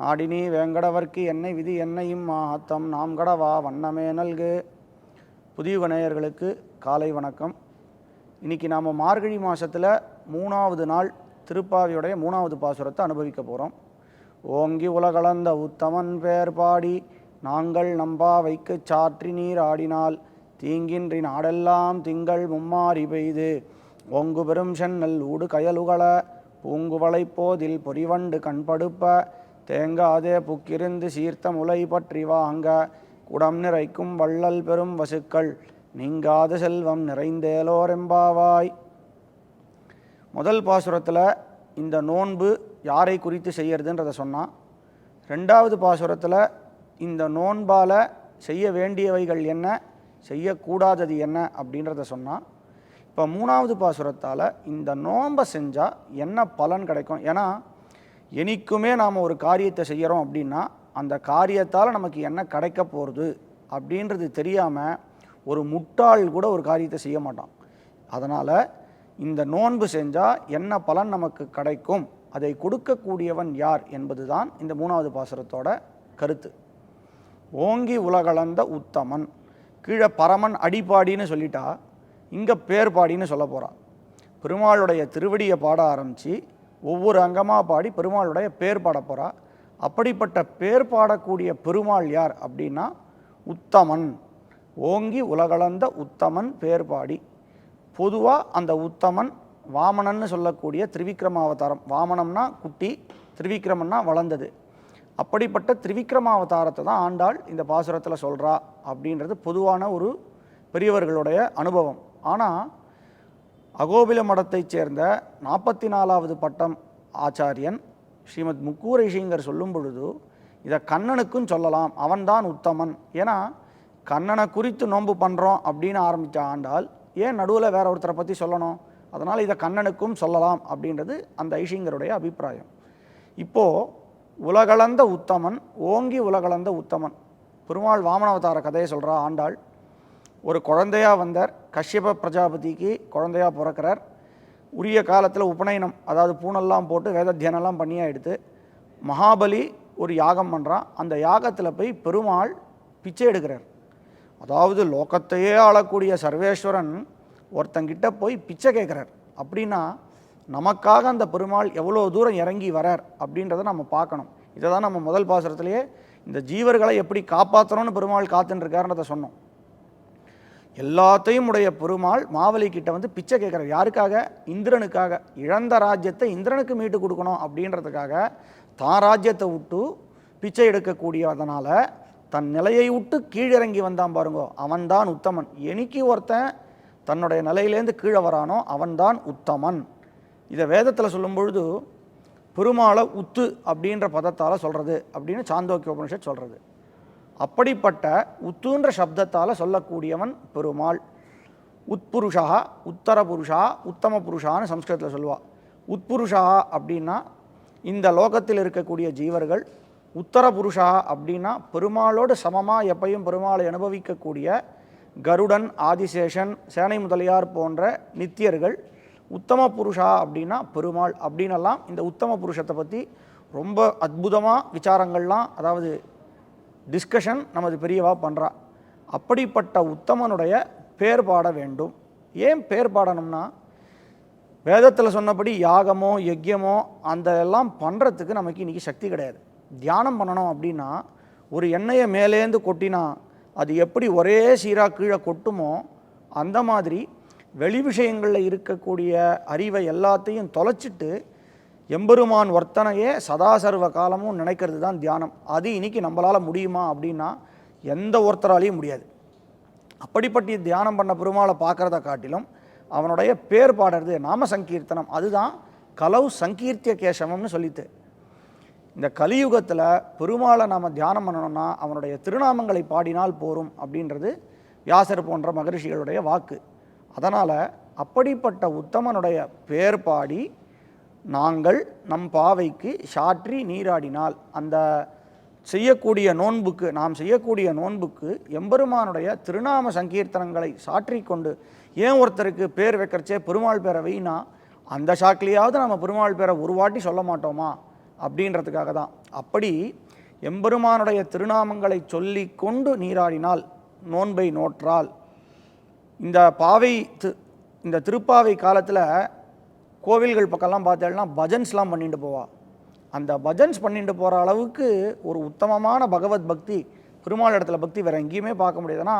நாடினி வேங்கடவர்க்கு என்னை விதி என்னையும் மாத்தம் நாம் கடவா வண்ணமே நல்கு. புதிய நேயர்களுக்கு காலை வணக்கம். இன்னைக்கு நாம் மார்கழி மாதத்தில் மூணாவது நாள் திருப்பாவியுடைய மூணாவது பாசுரத்தை அனுபவிக்க போகிறோம் ஓங்கி உலகளந்த உத்தமன் பேர் பாடி நாங்கள் நம்பாவைக்குச் சாற்றி நீர் ஆடினால் தீங்கின்றி நாடெல்லாம் திங்கள் மும்மாறி பெய்து. ஒங்கு பெரும் சென்னல் ஊடு கயலுகள பூங்குவளை போதில் பொறிவண்டு கண்படுப்ப தேங்காதே புக்கிருந்து சீர்த்த முலை பற்றி வாங்க குடம் நிறைக்கும் வள்ளல் பெரும் வசுக்கள் நீங்காத செல்வம் நிறைந்தேலோரெம்பாவாய். முதல் பாசுரத்தில் இந்த நோன்பு யாரை குறித்து செய்யறதுன்றதை சொன்னான் ரெண்டாவது பாசுரத்தில் இந்த நோன்பால் செய்ய வேண்டியவைகள் என்ன செய்யக்கூடாதது என்ன அப்படின்றத சொன்னான் இப்போ மூணாவது பாசுரத்தால் இந்த நோன்பை செஞ்சால் என்ன பலன் கிடைக்கும்? ஏன்னா எனக்குமே நாம் ஒரு காரியத்தை செய்கிறோம் அப்படின்னா அந்த காரியத்தால் நமக்கு என்ன கிடைக்க போகிறது அப்படின்றது தெரியாமல் ஒரு முட்டாள் கூட ஒரு காரியத்தை செய்ய மாட்டான். அதனால் இந்த நோன்பு செஞ்சால் என்ன பலன் நமக்கு கிடைக்கும்? அதை கொடுக்கக்கூடியவன் யார் என்பது தான் இந்த மூணாவது பாசுரத்தோட கருத்து. ஓங்கி உலகளந்த உத்தமன். கீழே பரமன் அடிப்பாடின்னு சொல்லிட்டா இங்கே பேர்பாடின்னு சொல்ல போகிறான் பெருமாளுடைய திருவடியை பாட ஆரம்பித்து ஒவ்வொரு அங்கமாக பாடி பெருமாளுடைய பேர் பாட போகிறா அப்படிப்பட்ட பேர் பாடக்கூடிய பெருமாள் யார் அப்படின்னா உத்தமன். ஓங்கி உலகளந்த உத்தமன் பேர் பாடி. பொதுவாக அந்த உத்தமன் வாமனன்னு சொல்லக்கூடிய திரிவிக்ரமாவதாரம் வாமனம்னா குட்டி திரிவிக்ரமன்னா வளர்ந்தது. அப்படிப்பட்ட திரிவிக்ரமாவதாரத்தை தான் ஆண்டாள் இந்த பாசுரத்தில் சொல்கிறா அப்படின்றது பொதுவான ஒரு பெரியவர்களுடைய அனுபவம். ஆனால் அகோபில மடத்தைச் சேர்ந்த நாற்பத்தி நாலாவது பட்டம் ஆச்சாரியன். ஸ்ரீமத் முக்கூரைஷிங்கர் சொல்லும் பொழுது இதை கண்ணனுக்கும் சொல்லலாம் அவன்தான் உத்தமன். ஏன்னா கண்ணனை குறித்து நோன்பு பண்ணுறோம் அப்படின்னு ஆரம்பித்த ஆண்டாள் ஏன் நடுவில் வேற ஒருத்தரை பற்றி சொல்லணும்? அதனால் இதை கண்ணனுக்கும் சொல்லலாம் அப்படின்றது அந்த ஐஷிங்கருடைய அபிப்பிராயம். இப்போது உலகளந்த உத்தமன் ஓங்கி உலகளந்த உத்தமன். பெருமாள் வாமனாவதார கதையை சொல்கிறா ஆண்டாள். ஒரு குழந்தையாக வந்தார். கஷ்யப பிரஜாபதிக்கு குழந்தையா பிறக்கிறார். உரிய காலத்தில் உபநயனம் அதாவது பூனெல்லாம் போட்டு வேதத்தியானெல்லாம் பண்ணியாக எடுத்து மகாபலி ஒரு யாகம் பண்ணுறான் அந்த யாகத்தில் போய் பெருமாள் பிச்சை எடுக்கிறார். அதாவது லோகத்தையே ஆளக்கூடிய சர்வேஸ்வரன் ஒருத்தங்கிட்ட போய் பிச்சை கேட்குறார் அப்படின்னா நமக்காக அந்த பெருமாள் எவ்வளோ தூரம் இறங்கி வரார் அப்படின்றத நம்ம பார்க்கணும். இதை தான் நம்ம முதல் பாசுரத்திலேயே இந்த ஜீவர்களை எப்படி காப்பாற்றணும்னு பெருமாள் காத்துன்னு சொன்னோம். எல்லாத்தையும் உடைய பெருமாள் மாவலி கிட்ட வந்து பிச்சை கேட்குறார். யாருக்காக? இந்திரனுக்காக. இழந்த ராஜ்யத்தை இந்திரனுக்கு மீட்டு கொடுக்கணும் அப்படின்றதுக்காக தான் ராஜ்யத்தை விட்டு பிச்சை எடுக்கக்கூடியதனால தன் நிலையை விட்டு கீழிறங்கி வந்தான் பாருங்கோ. அவன்தான் உத்தமன். எனக்கு ஒருத்தன் தன்னுடைய நிலையிலேருந்து கீழே வரானோ அவன்தான் உத்தமன். இதை வேதத்தில் சொல்லும் பொழுது பெருமாளை உத்து அப்படின்ற பதத்தால் சொல்கிறது அப்படின்னு சாந்தோக்கிய உபனிஷத் சொல்கிறது அப்படிப்பட்ட உத்துன்ற சப்தத்தால் சொல்லக்கூடியவன் பெருமாள். உட்புருஷா உத்தர புருஷா உத்தம புருஷான்னு சம்ஸ்கிருதத்தில் சொல்லுவாள் உட்புருஷா அப்படின்னா இந்த லோகத்தில் இருக்கக்கூடிய ஜீவர்கள் உத்தர புருஷா அப்படின்னா பெருமாளோடு சமமாக எப்பையும் பெருமாளை அனுபவிக்கக்கூடிய கருடன் ஆதிசேஷன் சேனை முதலியார் போன்ற நித்தியர்கள் உத்தம புருஷா அப்படின்னா பெருமாள் அப்படின்னெல்லாம் இந்த உத்தம புருஷத்தை பற்றி ரொம்ப அற்புதமாக விசாரங்கள்லாம் அதாவது டிஸ்கஷன் நமது பெரியவா பண்ணுறா அப்படிப்பட்ட உத்தமனுடைய பேர் பாட வேண்டும். ஏன் பேர் பாடணும்னா வேதத்தில் சொன்னபடி யாகமோ யஜ்யமோ அந்த எல்லாம் பண்ணுறதுக்கு நமக்கு இன்றைக்கி சக்தி கிடையாது. தியானம் பண்ணணும் அப்படின்னா ஒரு எண்ணெயை மேலேந்து கொட்டினா அது எப்படி ஒரே சீராக கீழே கொட்டுமோ அந்த மாதிரி வெளி விஷயங்களில் இருக்கக்கூடிய அறிவை எல்லாத்தையும் தொலைச்சிட்டு எம்பெருமான் வர்த்தனையே சதா சர்வ காலமும் நினைக்கிறது தான் தியானம். அது இன்னைக்கு நம்மளால் முடியுமா அப்படின்னா எந்த ஒருத்தராலையும் முடியாது. அப்படிப்பட்ட தியானம் பண்ண பெருமாளை பார்க்குறத காட்டிலும் அவனுடைய பேர் பாடுறது நாம சங்கீர்த்தனம். அதுதான் கலவு சங்கீர்த்திய கேசவம்னு சொல்லித்து இந்த கலியுகத்தில் பெருமாளை நாம் தியானம் பண்ணணும்னா அவனுடைய திருநாமங்களை பாடினால் போரும் அப்படின்றது வியாசர் போன்ற மகரிஷிகளுடைய வாக்கு. அதனால் அப்படிப்பட்ட உத்தமனுடைய பேர் பாடி நாங்கள் நம் பாவைக்கு சாற்றி நீராடினால் அந்த செய்யக்கூடிய நோன்புக்கு நாம் செய்யக்கூடிய நோன்புக்கு எம்பெருமானுடைய திருநாம சங்கீர்த்தனங்களை சாற்றி கொண்டு ஏன் ஒருத்தருக்கு பேர் வைக்கிறச்சே பெருமாள் பேரை வைனா அந்த ஷாக்கிலேயாவது நம்ம பெருமாள் பேரை ஒரு வாட்டி சொல்ல மாட்டோமா? அப்படின்றதுக்காக தான். அப்படி எம்பெருமானுடைய திருநாமங்களை சொல்லி கொண்டு நீராடினால் நோன்பை நோற்றால் இந்த பாவை இந்த திருப்பாவை காலத்தில் கோவில்கள் பக்கம்லாம் பார்த்தேன்னா பஜன்ஸ்லாம் பண்ணிட்டு போவாள் அந்த பஜன்ஸ் பண்ணிட்டு போகிற அளவுக்கு ஒரு உத்தமமான பகவத் பக்தி பெருமாள் இடத்துல பக்தி வேறு எங்கேயுமே பார்க்க முடியாதுன்னா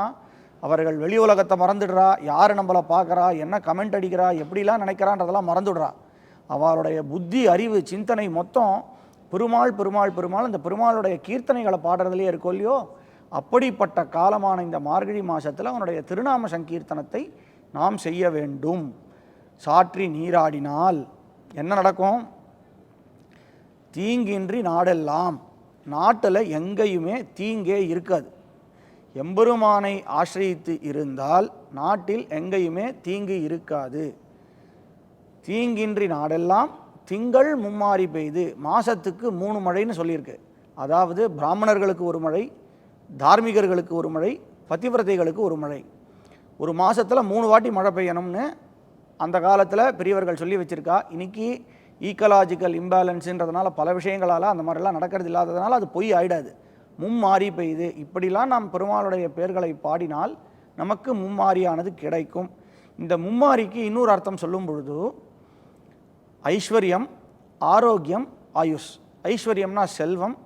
அவர்கள் வெளி உலகத்தை மறந்துடுறா யார் நம்மளை பார்க்குறா என்ன கமெண்ட் அடிக்கிறா எப்படிலாம் நினைக்கிறான்றதெல்லாம் மறந்துடுறா. அவளுடைய புத்தி அறிவு சிந்தனை மொத்தம் பெருமாள் பெருமாள் பெருமாள் இந்த பெருமாளுடைய கீர்த்தனைகளை பாடுறதுலேயே இருக்கோ இல்லையோ அப்படிப்பட்ட காலமான இந்த மார்கழி மாதத்தில் அவனுடைய திருநாம சங்கீர்த்தனத்தை நாம் செய்ய வேண்டும். சாற்றி நீராடினால் என்ன நடக்கும்? தீங்கின்றி நாடெல்லாம். நாட்டில் எங்கேயுமே தீங்கே இருக்காது. எம்பெருமானை ஆசிரியத்து இருந்தால் நாட்டில் எங்கேயுமே தீங்கு இருக்காது. தீங்கின்றி நாடெல்லாம் திங்கள் மும்மாரி பெய்து மாதத்துக்கு மூணு மழைன்னு சொல்லியிருக்கு. அதாவது பிராமணர்களுக்கு ஒரு மழை தார்மீகர்களுக்கு ஒரு மழை பதிவிரதைகளுக்கு ஒரு மழை. ஒரு மாதத்தில் மூணு வாட்டி மழை பெய்யணும்னு அந்த காலத்தில் பெரியவர்கள் சொல்லி வச்சுருக்கா இன்னைக்கு ஈக்கலாஜிக்கல் இம்பேலன்ஸுன்றதுனால பல விஷயங்களால் அந்த மாதிரிலாம் நடக்கிறது இல்லாததுனால அது பொய் ஆயிடாது. மும்மாரி பெய்யுது. இப்படிலாம் நாம் பெருமாளுடைய பெயர்களை பாடினால் நமக்கு மும்மாரியானது கிடைக்கும். இந்த மும்மாரிக்கு இன்னொரு அர்த்தம் சொல்லும் பொழுது ஐஸ்வர்யம் ஆரோக்கியம் ஆயுஷ். ஐஸ்வர்யம்னா செல்வம்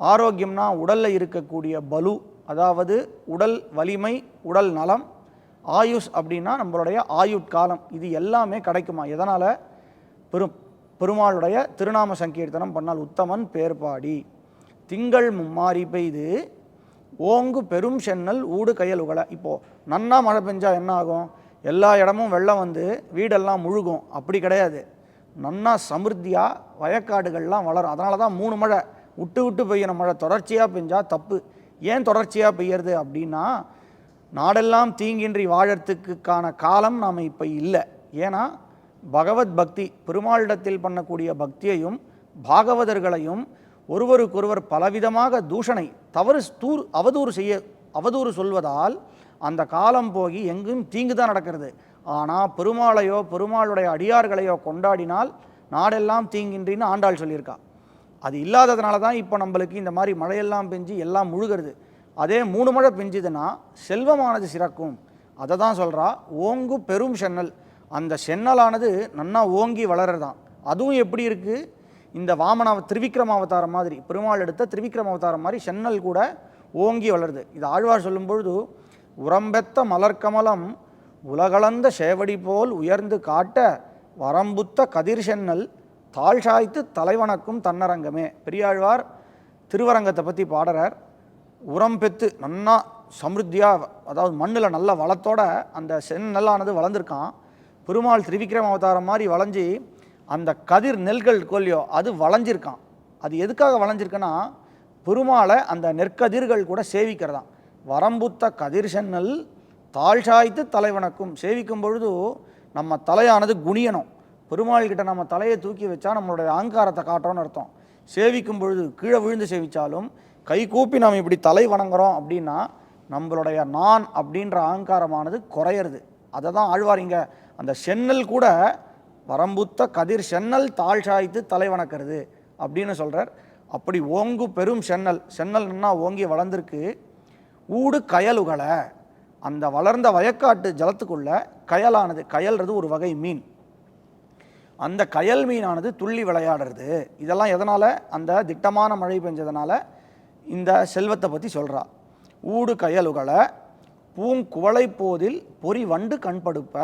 ஆரோக்கியம்னா உடலில் இருக்கக்கூடிய பலு அதாவது உடல் வலிமை உடல் நலம் ஆயுஷ் அப்படின்னா நம்மளுடைய ஆயுட்காலம் இது எல்லாமே கிடைக்குமா? எதனால்? பெரும் பெருமாளுடைய திருநாம சங்கீர்த்தனம் பண்ணால் உத்தமன் பேர்பாடி. திங்கள் மும்மாரி பெய்து ஓங்கு பெரும் சென்னல் ஊடு கையல் உகலை இப்போது நன்னா மழை பெஞ்சா என்ன ஆகும்? எல்லா இடமும் வெள்ளம் வந்து வீடெல்லாம் முழுகும். அப்படி கிடையாது. நன்னா சமிருத்தியாக வயக்காடுகள்லாம் வளரும். அதனால தான் மூணு மழை. விட்டு விட்டு பெய்யணும் மழை. தொடர்ச்சியாக பெஞ்சால் தப்பு. ஏன் தொடர்ச்சியாக பெய்யறது அப்படின்னா நாடெல்லாம் தீங்கின்றி வாழறதுக்கான காலம் நாம் இப்போ இல்லை. ஏன்னா பகவத் பக்தி பெருமாளிடத்தில் பண்ணக்கூடிய பக்தியையும் பாகவதர்களையும் ஒருவருக்கொருவர் பலவிதமாக தூஷணை தவறு தூர் அவதூறு செய்ய அவதூறு சொல்வதால் அந்த காலம் போகி எங்கும் தீங்கு தான் நடக்கிறது. ஆனால் பெருமாளையோ பெருமாளுடைய அடியார்களையோ கொண்டாடினால் நாடெல்லாம் தீங்கின்றின்னு ஆண்டாள் சொல்லியிருக்கா. அது இல்லாததுனால தான் இப்போ நம்மளுக்கு இந்த மாதிரி மழையெல்லாம் பெஞ்சு எல்லாம் முழுகிறது. அதே மூணு மழை பெஞ்சுதுன்னா செல்வமானது சிறக்கும். அதை தான் சொல்கிறா ஓங்கு பெரும் சென்னல். அந்த சென்னலானது நன்னா ஓங்கி வளர்றதான் அதுவும் எப்படி இருக்குது இந்த வாமன திருவிக்ரம அவதாரம் மாதிரி பெருமாள் எடுத்த திருவிக்ரம அவதாரம் மாதிரி சென்னல் கூட ஓங்கி வளருது. இது ஆழ்வார் சொல்லும்பொழுது உரம்பெத்த மலர்க்கமலம் உலகளந்த சேவடி போல் உயர்ந்து காட்ட வரம்புத்த கதிர் சென்னல் தாழ் சாய்த்து தலைவணக்கும் தன்னரங்கமே. பெரியாழ்வார் திருவரங்கத்தை பற்றி பாடுறார். உரம் பெற்று நன்னா சமிருத்தியாக அதாவது மண்ணில் நல்ல வளத்தோட அந்த செந்நெல்லானது வளர்ந்துருக்கான். பெருமாள் திரிவிக்ரம அவதாரம் மாதிரி வளைஞ்சி அந்த கதிர் நெல்கள் கொல்லியோ அது வளைஞ்சிருக்கான். அது எதுக்காக வளைஞ்சிருக்குன்னா பெருமாளை அந்த நெற்கதிர்கள் கூட சேவிக்கிறதாம் வரம்புத்த கதிர் சென்னல் தாழ் சாய்த்து தலைவணக்கும். சேவிக்கும் பொழுது நம்ம தலையானது குணியணும் பெருமாள் கிட்ட நம்ம தலையை தூக்கி வச்சா நம்மளுடைய அகங்காரத்தை காட்டுறோம்னு அர்த்தம். சேவிக்கும் பொழுது கீழே விழுந்து சேவித்தாலும் கை கூப்பி நாம் இப்படி தலை வணங்குறோம் அப்படின்னா நம்மளுடைய நான் அப்படின்ற அகங்காரமானது குறையிறது. அதை தான் ஆழ்வார் இங்கே அந்த சென்னல் கூட வரம்புத்த கதிர் சென்னல் தாழ் சாய்த்து தலை வணக்கிறது அப்படின்னு சொல்கிறார் அப்படி ஓங்கு பெரும் சென்னல். சென்னல்னா ஓங்கி வளர்ந்துருக்கு. ஊடு கயலுகளை அந்த வளர்ந்த வயக்காட்டு ஜலத்துக்குள்ள கயலானது கயல்றது ஒரு வகை மீன். அந்த கயல் மீனானது துள்ளி விளையாடுறது. இதெல்லாம் எதனால்? அந்த திட்டமான மழை பெஞ்சதுனால இந்த செல்வத்தை பற்றி சொல்கிறா ஊடு கயலுகளை பூங்குவளை போதில் பொறி வண்டு கண்படுப்ப.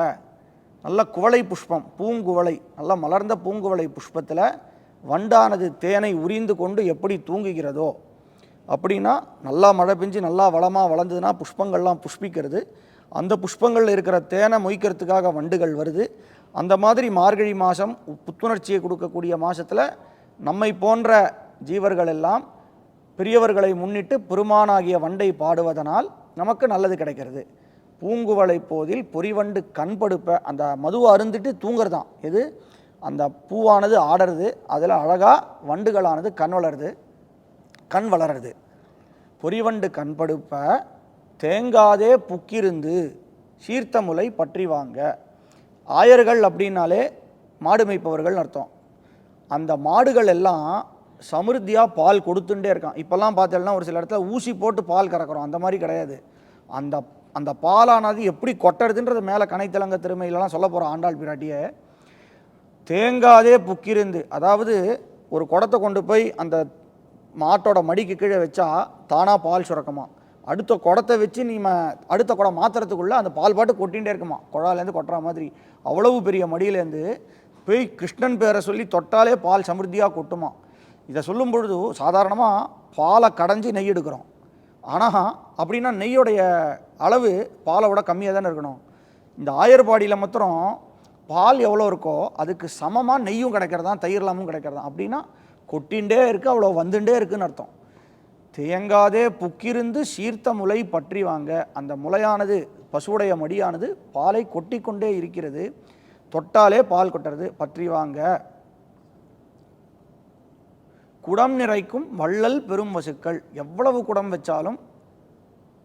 நல்ல குவளை புஷ்பம் பூங்குவளை நல்ல மலர்ந்த பூங்குவளை புஷ்பத்தில் வண்டானது தேனை உரிந்து கொண்டு எப்படி தூங்குகிறதோ. அப்படின்னா நல்லா மழை பெஞ்சு நல்லா வளமாக வளர்ந்ததுன்னா புஷ்பங்கள்லாம் புஷ்பிக்கிறது. அந்த புஷ்பங்களில் இருக்கிற தேனை மொய்க்கிறதுக்காக வண்டுகள் வருது. அந்த மாதிரி மார்கழி மாதம் புத்துணர்ச்சியை கொடுக்கக்கூடிய மாதத்தில் நம்மை போன்ற ஜீவர்கள் எல்லாம் பெரியவர்களை முன்னிட்டு பெருமானாகிய வண்டை பாடுவதனால் நமக்கு நல்லது கிடைக்கிறது. பூங்குவளை போதில் பொறிவண்டு கண்படுப்ப அந்த மதுவை அருந்திட்டு தூங்குறதான். எது? அந்த பூவானது ஆடுறது. அதில் அழகாக வண்டுகளானது கண் வளருது. கண் வளருது. பொறிவண்டு கண்படுப்ப தேங்காதே புக்கிருந்து சீர்த்த முலை பற்றி வாங்க. ஆயர்கள் அப்படின்னாலே மாடு மேய்ப்பவர்கள் அர்த்தம். அந்த மாடுகள் எல்லாம் சமிருத்தியாக பால் கொடுத்துட்டே இருக்கான். இப்போல்லாம் பார்த்தோம்னா ஒரு சில இடத்துல ஊசி போட்டு பால் கறக்குறோம். அந்த மாதிரி கிடையாது. அந்த அந்த பாலானது எப்படி கொட்டுறதுன்றது மேலே கனைத்தலங்க திருமையிலலாம் சொல்ல போகிறோம் ஆண்டாள் பிராட்டியை தேங்காதே புக்கிருந்து அதாவது ஒரு குடத்தை கொண்டு போய் அந்த மாட்டோட மடிக்கு கீழே வச்சா தானாக பால் சுரக்குமா? அடுத்த குடத்தை வச்சு நீ ம- அடுத்த குடம் மாத்துறதுக்குள்ளே அந்த பால் பாட்டு கொட்டிகிட்டே இருக்குமா? குழாலேருந்து கொட்டுற மாதிரி. அவ்வளவு பெரிய மடியிலேருந்து போய் கிருஷ்ணன் பேரை சொல்லி தொட்டாலே பால் சமிருத்தியாக கொட்டுமா? இதை சொல்லும் பொழுது சாதாரணமாக பாலை கடைஞ்சி நெய் எடுக்கிறோம். ஆனால் அப்படின்னா நெய்யோடைய அளவு பாலை விட கம்மியாக தானே இருக்கணும். இந்த ஆயர்பாடியில் மாத்திரம் பால் எவ்வளோ இருக்கோ அதுக்கு சமமாக நெய்யும் கிடைக்கிறதா தயிர்லாமும் கிடைக்கிறதா? அப்படின்னா கொட்டின்ண்டே இருக்குது அவ்வளோ வந்துட்டே இருக்குன்னு அர்த்தம். தேங்காதே புக்கிருந்து சீர்த்த முலை பற்றி வாங்க. அந்த முலையானது பசுவுடைய மடியானது பாலை கொட்டி கொண்டே இருக்கிறது. தொட்டாலே பால் கொட்டுறது பற்றி வாங்க. குடம் நிறைக்கும் வள்ளல் பெரும் வசுக்கள் எவ்வளவு குடம் வச்சாலும்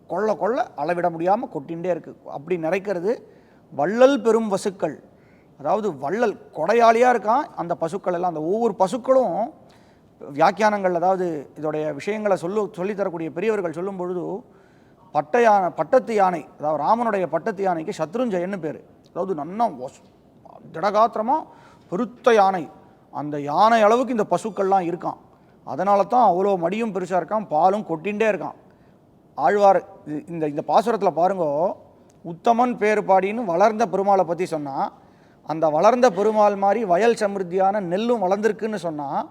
கொள்ள கொள்ள அளவிட முடியாமல் கொட்டின்றே இருக்குது அப்படி நிறைக்கிறது வள்ளல் பெரும் வசுக்கள் அதாவது வள்ளல் கொடையாளியாக இருக்கான். அந்த பசுக்கள் எல்லாம் அந்த ஒவ்வொரு பசுக்களும் வியாக்கியானங்கள் அதாவது இதோடைய விஷயங்களை சொல்லு சொல்லித் தரக்கூடிய பெரியவர்கள் சொல்லும் பொழுது பட்ட யானை பட்டத்து யானை அதாவது ராமனுடைய பட்டத்து யானைக்கு சத்ருஞ்சயன்னு பேர். அதாவது நன்னா திடகாத்திரமாக பெருத்த யானை. அந்த யானை அளவுக்கு இந்த பசுக்கள்லாம் இருக்கான். அதனால தான் அவ்வளோ மடியும் பெருசாக இருக்கான் பாலும் கொட்டின்ண்டே இருக்கான். ஆழ்வார் இது- இந்த இந்த பாசுரத்தில் பாருங்க உத்தமன் பேர் பாடின்னு வளர்ந்த பெருமாளை பற்றி சொன்னால் அந்த வளர்ந்த பெருமாள் மாதிரி வயல் சமிருத்தியான நெல்லும் வளர்ந்துருக்குன்னு சொன்னால்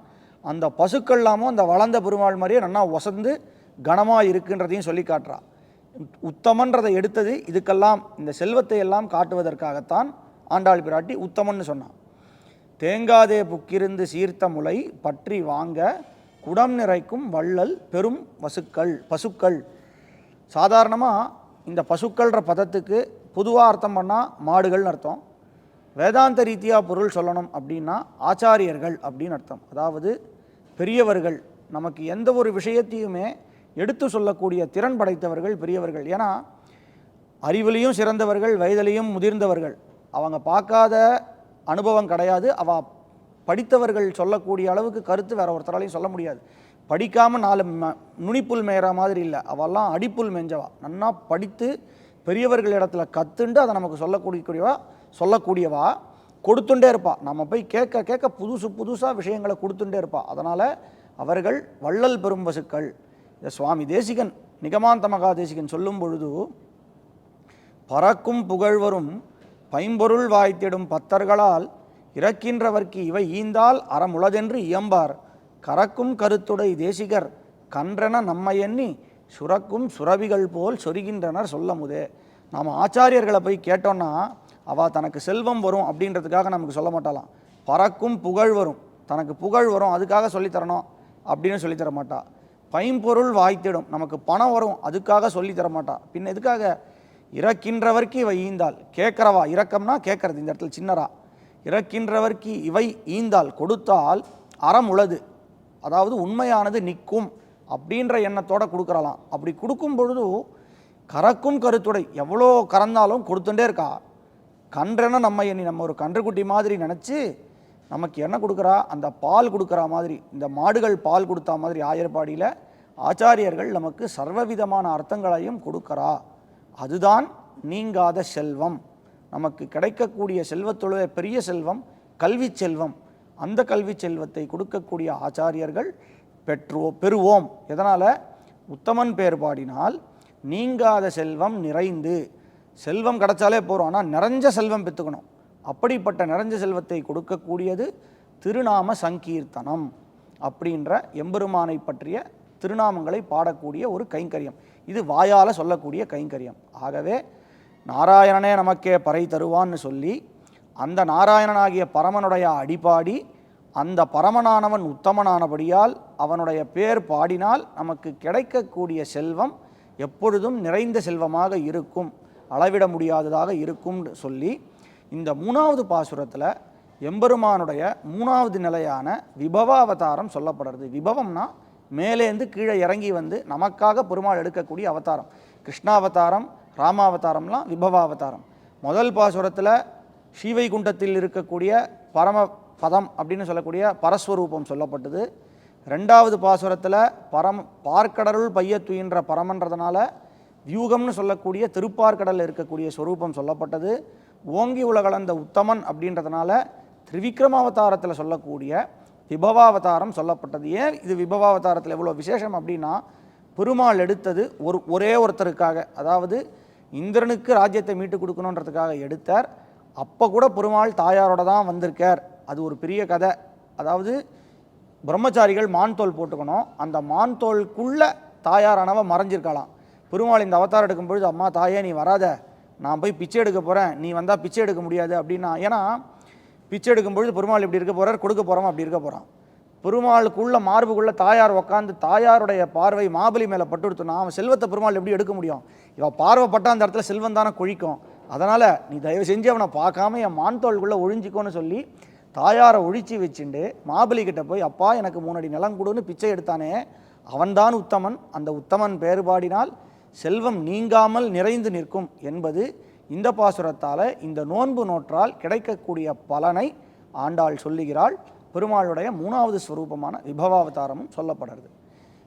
அந்த பசுக்கள்லாமும் அந்த வளர்ந்த பெருமாள் மாதிரியே நன்னா ஒசந்து கனமாக இருக்குன்றதையும் சொல்லி காட்டுறா. உத்தமன்றதை எடுத்தது இதுக்கெல்லாம் இந்த செல்வத்தை எல்லாம் காட்டுவதற்காகத்தான் ஆண்டாள் பிராட்டி உத்தமன்னு சொன்னான் தேங்காதே புக்கிருந்து சீர்த்த முளை பற்றி வாங்க குடம் நிறைக்கும் வள்ளல் பெரும் வசுக்கள் பசுக்கள். சாதாரணமாக இந்த பசுக்கள்ன்ற பதத்துக்கு பொதுவாக அர்த்தம் பண்ணால் மாடுகள்னு அர்த்தம். வேதாந்த ரீதியாக பொருள் சொல்லணும் அப்படின்னா ஆச்சாரியர்கள் அப்படின்னு அர்த்தம். அதாவது பெரியவர்கள் நமக்கு எந்த ஒரு விஷயத்தையுமே எடுத்து சொல்லக்கூடிய திறன் படைத்தவர்கள் பெரியவர்கள். ஏன்னா அறிவிலையும் சிறந்தவர்கள் வயதிலையும் முதிர்ந்தவர்கள். அவங்க பார்க்காத அனுபவம் கிடையாது. அவள் படித்தவர்கள் சொல்லக்கூடிய அளவுக்கு கருத்து வேற ஒருத்தராலையும் சொல்ல முடியாது. படிக்காமல் நாலு நுனிப்புல் மேயற மாதிரி இல்லை. அவெல்லாம் அடிப்புல் மேஞ்சவா. நன்னா படித்து பெரியவர்கள் இடத்துல கத்துண்டு அதை நமக்கு சொல்லக்கூடியவா சொல்லக்கூடியவா கொடுத்துட்டே இருப்பா. நம்ம போய் கேட்க கேட்க புதுசு புதுசாக விஷயங்களை கொடுத்துட்டே இருப்பா. அதனால் அவர்கள் வள்ளல் பெரும் பசுக்கள். இந்த சுவாமி தேசிகன் நிகமாந்த மகா தேசிகன் சொல்லும் பொழுது பறக்கும் புகழ்வரும் பைம்பொருள் வாய்த்திடும் பத்தர்களால் இறக்கின்றவர்க்கு இவை ஈந்தால் அறமுளதென்று இயம்பார். கறக்கும் கருத்துடை தேசிகர் கன்றென நம்மை எண்ணி சுரக்கும் சுரவிகள் போல் சொரிகின்றனர் சொல்லமுதே. நாம் ஆச்சாரியர்களை போய் கேட்டோன்னா அவள் தனக்கு செல்வம் வரும் அப்படின்றதுக்காக நமக்கு சொல்ல மாட்டாளாம். பறக்கும் புகழ் வரும். தனக்கு புகழ் வரும் அதுக்காக சொல்லித் தரணும் அப்படின்னு சொல்லித் தர மாட்டா. பைம்பொருள் வாய்த்திடும். நமக்கு பணம் வரும் அதுக்காக சொல்லித் தர மாட்டா. பின்ன எதுக்காக? இறக்கின்றவர்க்கு இவை ஈந்தால். கேட்குறவா இறக்கம்னா கேட்கறது. இந்த இடத்துல சின்னரா. இறக்கின்றவர்க்கு இவை ஈந்தால் கொடுத்தால் அறம் உளது. அதாவது உண்மையானது நிற்கும் அப்படின்ற எண்ணத்தோடு கொடுக்குறலாம். அப்படி கொடுக்கும் பொழுது கறக்கும் கருத்துடை. எவ்வளோ கறந்தாலும் கொடுத்துட்டே இருக்கா. கன்றென நம்ம எண்ணி நம்ம ஒரு கன்றுக்குட்டி மாதிரி நினச்சி நமக்கு என்ன கொடுக்குறா? அந்த பால் கொடுக்குற மாதிரி. இந்த மாடுகள் பால் கொடுத்தா மாதிரி ஆயர்பாடியில் ஆச்சாரியர்கள் நமக்கு சர்வவிதமான அர்த்தங்களையும் கொடுக்குறா. அதுதான் நீங்காத செல்வம். நமக்கு கிடைக்கக்கூடிய செல்வத்தோட பெரிய செல்வம் கல்வி செல்வம். அந்த கல்வி செல்வத்தை கொடுக்கக்கூடிய ஆச்சாரியர்கள் பெற்றோ பெறுவோம். எதனால்? உத்தமன் பேர் பாடினால் நீங்காத செல்வம் நிறைந்து. செல்வம் கிடைச்சாலே போகிறோம் ஆனால் நிறைஞ்ச செல்வம் பெற்றுக்கணும் அப்படிப்பட்ட நிறைஞ்ச செல்வத்தை கொடுக்கக்கூடியது திருநாம சங்கீர்த்தனம் அப்படின்ற எம்பெருமானை பற்றிய திருநாமங்களை பாடக்கூடிய ஒரு கைங்கரியம். இது வாயால் சொல்லக்கூடிய கைங்கரியம். ஆகவே நாராயணனே நமக்கே பறை தருவான்னு சொல்லி அந்த நாராயணனாகிய பரமனுடைய அடிபாடி அந்த பரமனானவன் உத்தமனானபடியால் அவனுடைய பேர் பாடினால் நமக்கு கிடைக்கக்கூடிய செல்வம் எப்பொழுதும் நிறைந்த செல்வமாக இருக்கும் அளவிட முடியாததாக இருக்கும்னு சொல்லி இந்த மூணாவது பாசுரத்தில் எம்பெருமானுடைய மூணாவது நிலையான விபவாவதாரம் சொல்லப்படுறது. விபவம்னா மேலேந்து கீழே இறங்கி வந்து நமக்காக பெருமாள் எடுக்கக்கூடிய அவதாரம். கிருஷ்ணாவதாரம் ராமாவதாரம்லாம் விபவாவதாரம். முதல் பாசுரத்தில் ஸ்ரீவைகுண்டத்தில் இருக்கக்கூடிய பரம பதம் அப்படின்னு சொல்லக்கூடிய பரஸ்வரூபம் சொல்லப்பட்டது. ரெண்டாவது பாசுரத்தில் பரம் பார்க்கடலுள் பையத்துயின்ற பரமன்றதுனால வியூகம்னு சொல்லக்கூடிய திருப்பார்க்கடலில் இருக்கக்கூடிய ஸ்வரூபம் சொல்லப்பட்டது. ஓங்கி உலகளந்த உத்தமன் அப்படின்றதுனால திரிவிக்ரமாவதாரத்தில் சொல்லக்கூடிய விபவாவதாரம் சொல்லப்பட்டது. ஏன் இது விபவாவதாரத்தில் எவ்வளோ விசேஷம் அப்படின்னா பெருமாள் எடுத்தது ஒரு ஒரே ஒருத்தருக்காக. அதாவது இந்திரனுக்கு ராஜ்யத்தை மீட்டு கொடுக்கணுன்றதுக்காக எடுத்தார். அப்போ கூட பெருமாள் தாயாரோட தான் வந்திருக்கார். அது ஒரு பெரிய கதை. அதாவது பிரம்மச்சாரிகள் மான் தோல் போட்டுக்கணும். அந்த மான் தோலுக்குள்ள தாயாரானவ மறைஞ்சிருக்கலாம். பெருமாள் இந்த அவதாரம் எடுக்கும் பொழுது அம்மா தாயே நீ வராத. நான் போய் பிச்சை எடுக்க போகிறேன் நீ வந்தால் பிச்சை எடுக்க முடியாது அப்படின்னா ஏன்னா பிச்சை எடுக்கும் பொழுது பெருமாள் இப்படி இருக்க போகிறார் கொடுக்க போகிறோம் அப்படி இருக்க போகிறான் பெருமாளுக்குள்ள மார்புக்குள்ள தாயார் உட்காந்து தாயாருடைய பார்வை மாபலி மேலே பட்டுடுத்துனா அவன் செல்வத்தை பெருமாள் எப்படி எடுக்க முடியும்? இவன் பார்வைப்பட்ட அந்த இடத்துல செல்வம் தானே கொழிக்கும். அதனால் நீ தயவு செஞ்சு அவனை பார்க்காம என் மான்தோளுக்குள்ளே ஒழிஞ்சிக்கோன்னு சொல்லி தாயாரை ஒழிச்சு வச்சுண்டு மாபலி கிட்ட போய் அப்பா எனக்கு மூணடி நிலம் கொடுன்னு பிச்சை எடுத்தானே அவன்தான் உத்தமன். அந்த உத்தமன் பேறுபாடினால் செல்வம் நீங்காமல் நிறைந்து நிற்கும் என்பது இந்த பாசுரத்தால் இந்த நோன்பு நோற்றால் கிடைக்கக்கூடிய பலனை ஆண்டாள் சொல்லுகிறாள். பெருமாளுடைய மூணாவது ஸ்வரூபமான விபவாவதாரமும் சொல்லப்படுறது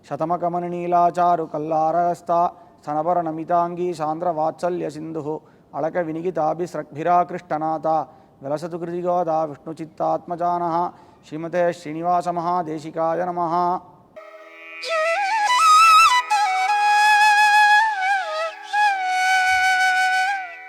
சதமகமன நீலாச்சாரு கல்லாரஸ்தா சனபர நமிதாங்கி சாந்திர வாத்சல்ய சிந்து அழக வினிகிதாபி ஸ்ரக்பிரா கிருஷ்ணநாதா விலசது கிருதிகோதா விஷ்ணு சித்தாத்மஜானஹா ஸ்ரீமதே ஸ்ரீனிவாச மகாதேசிகாய நமஹா.